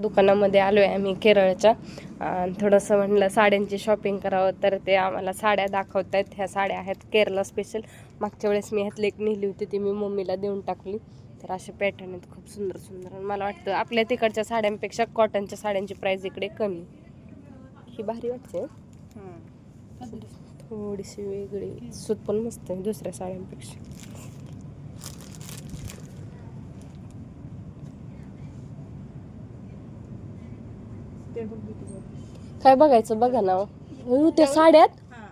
दुकानामध्ये आलो आहे आम्ही केरळच्या. थोडंसं म्हणलं साड्यांची शॉपिंग करावं तर ते आम्हाला साड्या दाखवत आहेत ह्या साड्या आहेत केरला स्पेशल मागच्या वेळेस मी ह्यातली एक नेली होती ती मी मम्मीला देऊन टाकली. तर असे पॅटर्न आहेत खूप सुंदर सुंदर. आणि मला वाटतं आपल्या तिकडच्या साड्यांपेक्षा कॉटनच्या साड्यांची प्राईस इकडे कमी. ही भारी वाटते हं? थोडीशी वेगळी. सूत पण मस्त आहे दुसऱ्या साड्यांपेक्षा. काय बघायचं? बघा ना. हो त्या साड्यात?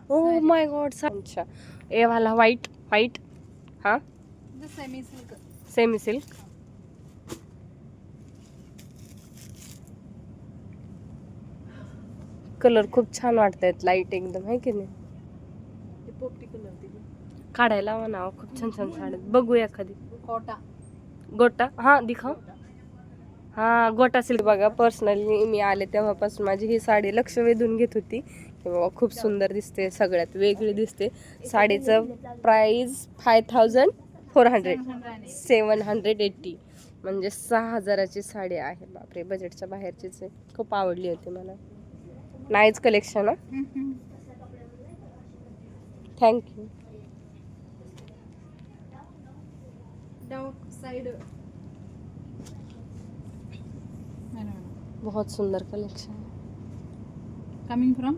हो. माय गॉड अच्छा. एवाला व्हाईट व्हाईट हा? Semi silk semi silk colour खूप छान वाटतायत लाइट एकदम आहे की नाही? काढायला हवं ना खूप छान छान साड्या. बघूया कधी कोटा. गोटा? हा दिखाव. हा गोट असेल बघा पर्सनली मी आले तेव्हापासून माझी ही साडी लक्ष वेधून घेत होती. की बाबा खूप सुंदर दिसते सगळ्यात वेगळी दिसते. साडीचं price five thousand four hundred seven hundred eighty म्हणजे सहा हजाराची साडी आहे. बापरे बजेटच्या बाहेरचीच आहे. खूप आवडली होती मला. नाहीच कलेक्शन हा. थँक्यू साईड बहुत सुंदर collection coming from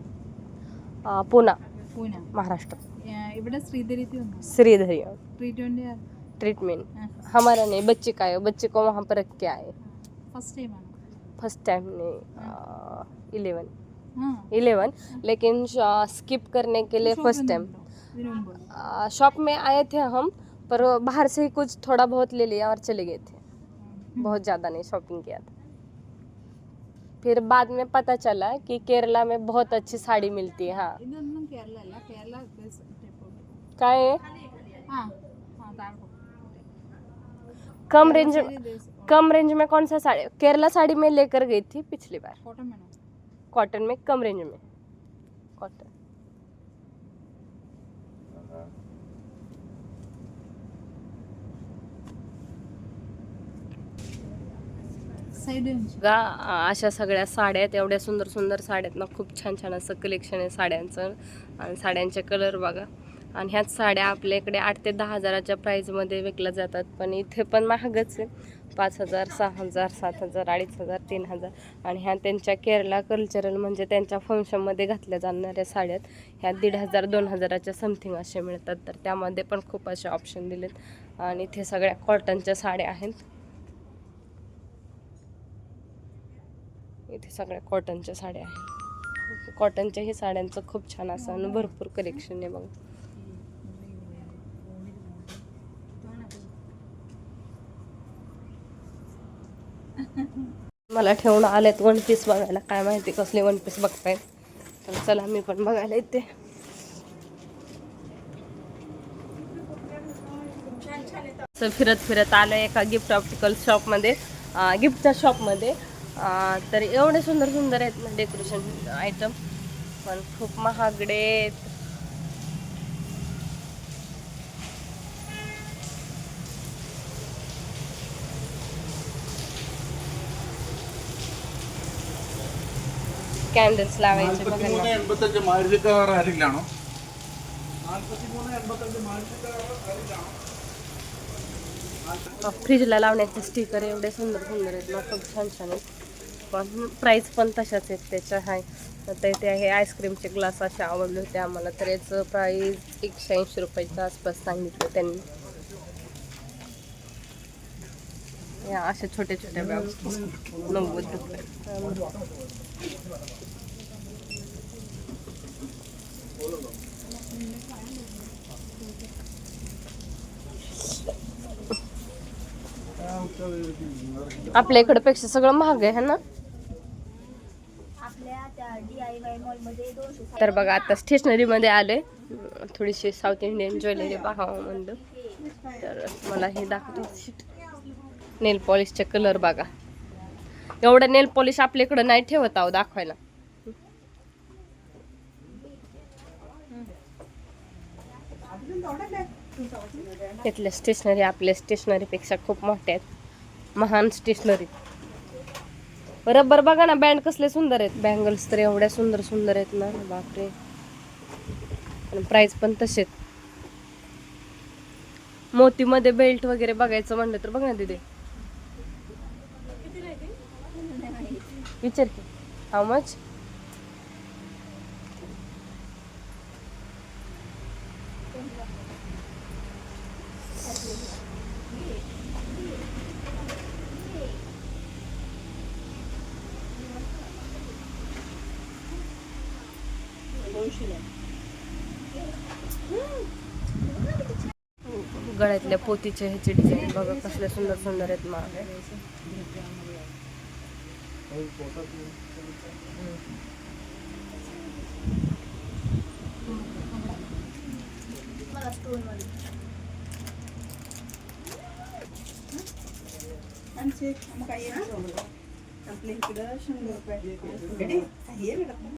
Pune Pune Maharashtra ഇവിടെ ശ്രീധരി श्रीधरी ട്രീറ്റ്മെന്റ് ट्रीटमेंट हमारा नहीं बच्चे का है बच्चे को वहाँ पर रख के आए ഫസ്റ്റ് ടൈം ആണ് फर्स्ट टाइम नहीं इलेवन ആ इलेवन लेकिन स्किप करने के लिए फर्स्ट टाइम ഇതിനു മുമ്പ് शॉप में आए थे हम पर बाहर से ही कुछ थोड़ा बहुत ले लिया और चले गए थे बहुत ज़्यादा नहीं शॉपिंग किया था फिर बाद में पता चला कि केरला में बहुत अच्छी साड़ी मिलती है हाँ। काय आहे? कम रेंज कम रेंज में कौन सा साड़ी केरला साड़ी में लेकर गई थी पिछली बार। कॉटन में कम रेंज में। कॉटन സൈഡ് अशा सगळ्या साड्या आहेत. एवढ्या सुंदर सुंदर साड्या आहेत ना खूप छान छान असं कलेक्शन आहे साड्यांचं. आणि साड्यांचे कलर बघा. आणि ह्याच साड्या आपल्याकडे आठ ते दहा हजाराच्या प्राईजमध्ये विकल्या जातात. पण इथे पण महागच आहे. पाच हजार सहा हजार सात हजार अडीच हजार तीन हजार. आणि ह्या त्यांच्या केरला कल्चरल म्हणजे त्यांच्या फंक्शनमध्ये घातल्या जाणाऱ्या साड्यात ह्या दीड हजार दोन हजाराच्या समथिंग असे मिळतात. तर त्यामध्ये पण खूप असे ऑप्शन दिलेत. आणि इथे सगळ्या कॉटनच्या साड्या आहेत. इथे सगळ्या कॉटनच्या साड्या आहेत. कॉटनच्याही साड्यांचं खूप छान असं आणि भरपूर कलेक्शन आहे बघा. मला ठेवून आलेत वन पीस बघायला. काय माहिती कसले वन पीस बघतायत. तर चला मी पण बघायला येते. असं फिरत फिरत आलं एका गिफ्ट ऑप्टिकल शॉपमध्ये गिफ्टच्या शॉपमध्ये तर एवढे सुंदर सुंदर आहेत ना डेकोरेशन आयटम पण खूप महागडे आहेत. कॅन्डल्स लावायचे बघा നാൽപ്പത്തിമൂന്ന് ना. എൺപത്തഞ്ച് മാരുതി കാർ ആരിലാണോ നാൽപ്പത്തിമൂന്ന് എൺപത്തഞ്ച് മാരുതി കാർ ആരിലാണോ फ्रीजला लावण्याचे स्टिकर एवढे सुंदर सुंदर आहेत ना खूप छान छान आहेत पण प्राईस पण तशाच आहेत त्याच्या हाय. तर ते आहे आईस्क्रीमचे ग्लास असे आवडले होते आम्हाला तर याचं प्राईस एकशे ऐंशी रुपयाच्या आसपास सांगितलं त्यांनी. या अशा छोट्या छोट्या बॅग नव्वद रुपये. आपल्या इकडे पेक्षा सगळं महाग आहे ना? तर बघा आता स्टेशनरीमध्ये आले थोडीशी साऊथ इंडियन ज्वेलरी पाहावं म्हणलं. तर मला हे दाखवतो. नेल पॉलिशचे कलर बघा. एवढं नेल पॉलिश आपल्याकडं नाही ठेवत आहो दाखवायला. इथल्या स्टेशनरी आपल्या स्टेशनरीपेक्षा खूप मोठ्या आहेत. महान स्टेशनरी रबर बघा ना बँड कसले सुंदर आहेत. बँगल्स तर एवढ्या सुंदर सुंदर आहेत ना. बापरे. आणि प्राइस पण तसेच मोतीमध्ये बेल्ट वगैरे बघायचं म्हणलं तर बघ ना तिथे विचार की. हाऊ मच गळ्यातल्या पोतीच्या ह्याचे डिझाईन बघा कसले सुंदर सुंदर आहेत मग. आमचे मग काय आपल्या इकडं शंभर रुपये.